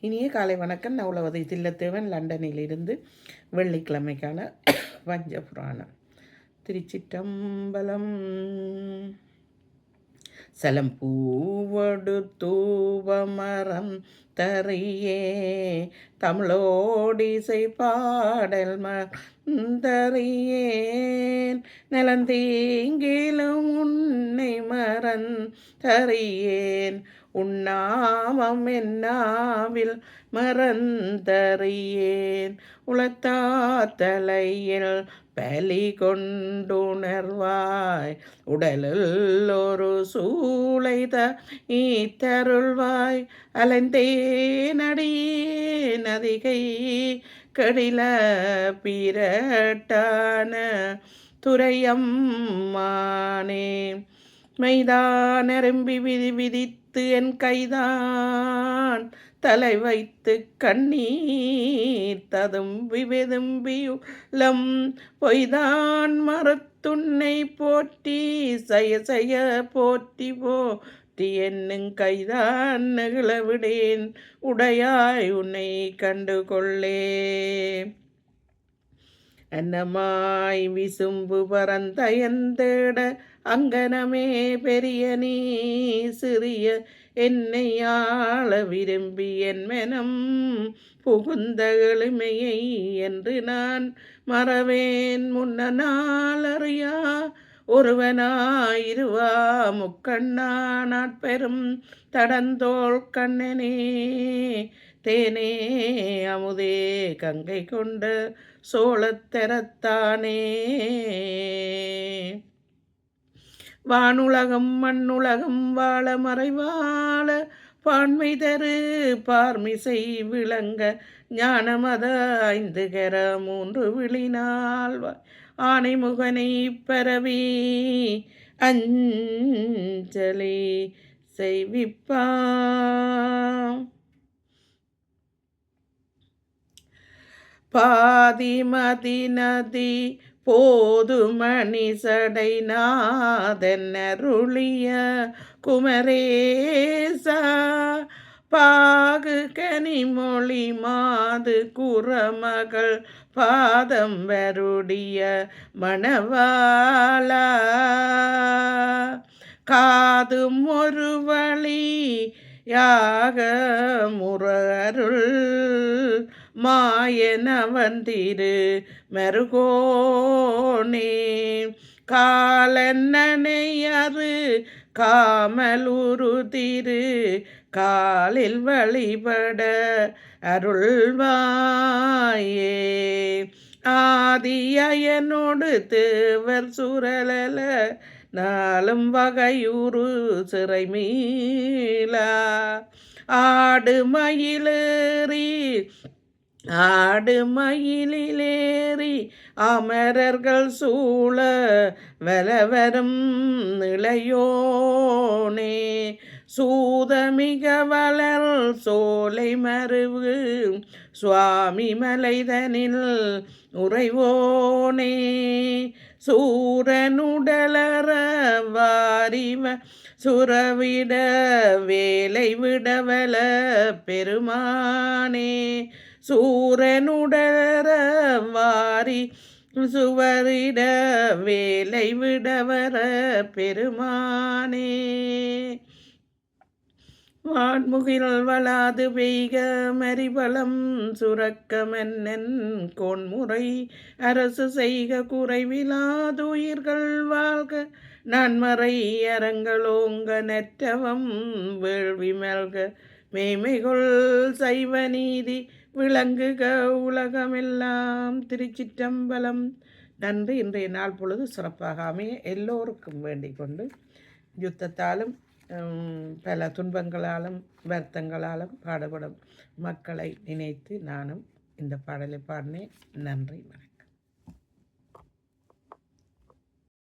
இனிய காலை வணக்கம். நான் தில்லத்தேவன். லண்டனில் இருந்து வெள்ளிக்கிழமைக்கான வஞ்ச புராணம் திருச்சிற்றம்பலம். சலம் பூவடு தூவமரம் தரையே. தமிழோடிசை பாடல் மந்தறியேன் நலந்தீங்கிலும் உன் உன்னை மறந்தறியேன் உண்ணாமம் என்னாவில் மறந்தறியேன். உளத்தாத்தலையில் பலி கொண்டுணர்வாய். உடலில் ஒரு சூளைத ஈத்தருள்வாய். அலைந்தே நடியே அதிகை கடில பிறட்டான பிரட்டான துறையம்மானே மைதானரம்பி விதி விதித்து என் கைதான். தலை வைத்து கண்ணீர் ததும்பி வெதும்பியுளம் பொய்தான் மரத்துன்னை போற்றி செய்ய செய்ய போற்றி போற்றி என்னும் கைதான் நெகிழவிடேன். உடையாய் உன்னை கண்டு கொள்ளே அன்னமாய் விசும்பு பரந்தயந்தேட அங்கனமே பெரிய நீ சிறிய என்னை ஆள விரும்பி என் மனம் புகுந்த எளிமையை என்று நான் மறவேன். முன்ன நாள் அறியா ஒருவனாயிருவா முக்கண்ணா நாட்பெரும் தடந்தோள் கண்ணனே தேனே அமுதே கங்கை கொண்ட சோழத்தெரத்தானே வானுலகம் மண்ணுலகம் வாழ மறைவாழ பான்மை தரு பார்மிசை விளங்க ஞானமத ஐந்து கர மூன்று விழினால் ஆனைமுகனை பரவி அஞ்சலி செய்விப்பா பாதிமதி நதி போதுமணி சடை குமரேசா. பாகு கனிமொழி மாது குரமகள் பாதம் வருடிய மணவாளா. காதும் ஒரு வழி யாக முரருள் மாயனவந்திரு மருகோனே. காலன்னையரு காமலுரு திரு காலில் வழிபட அருள்வாயே. ஆதியனோடு தேவர் சுரலல நாளும் வகையூறு சிறை மீளா ஆடு மயிலேறி ஆடு மயிலேறி அமரர்கள் சூழ வலவரும் நிலையோனே. சூதமிக வளர் சோலை மருவு சுவாமி மலைதனில் உறைவோனே. சூரனுடலற வாரிவ சுரவிட வேலை விடவல பெருமானே. சூரனுடர வாரி சுவரிட வேலை விடவர பெருமானே. வான்முகில் வளாது பெய்க மறிபலம் சுரக்கமென்னன் கோன்முறை அரசு செய்க குறைவிலாதுயிர்கள் வாழ்க நன்மறை அரங்களோங்க நெற்றவம் வேள்வி மெல்க மேமைகொள் சைவ நீதி விளங்குக உலகமெல்லாம் திருச்சிற்றம்பலம். நன்றி. இன்றைய நாள் பொழுது சிறப்பாக அமைய எல்லோருக்கும் வேண்டிக் கொண்டு யுத்தத்தாலும் பல துன்பங்களாலும் வருத்தங்களாலும் பாடுபடும் மக்களை நினைத்து நானும் இந்த பாடலை பாடினேன். நன்றி. வணக்கம்.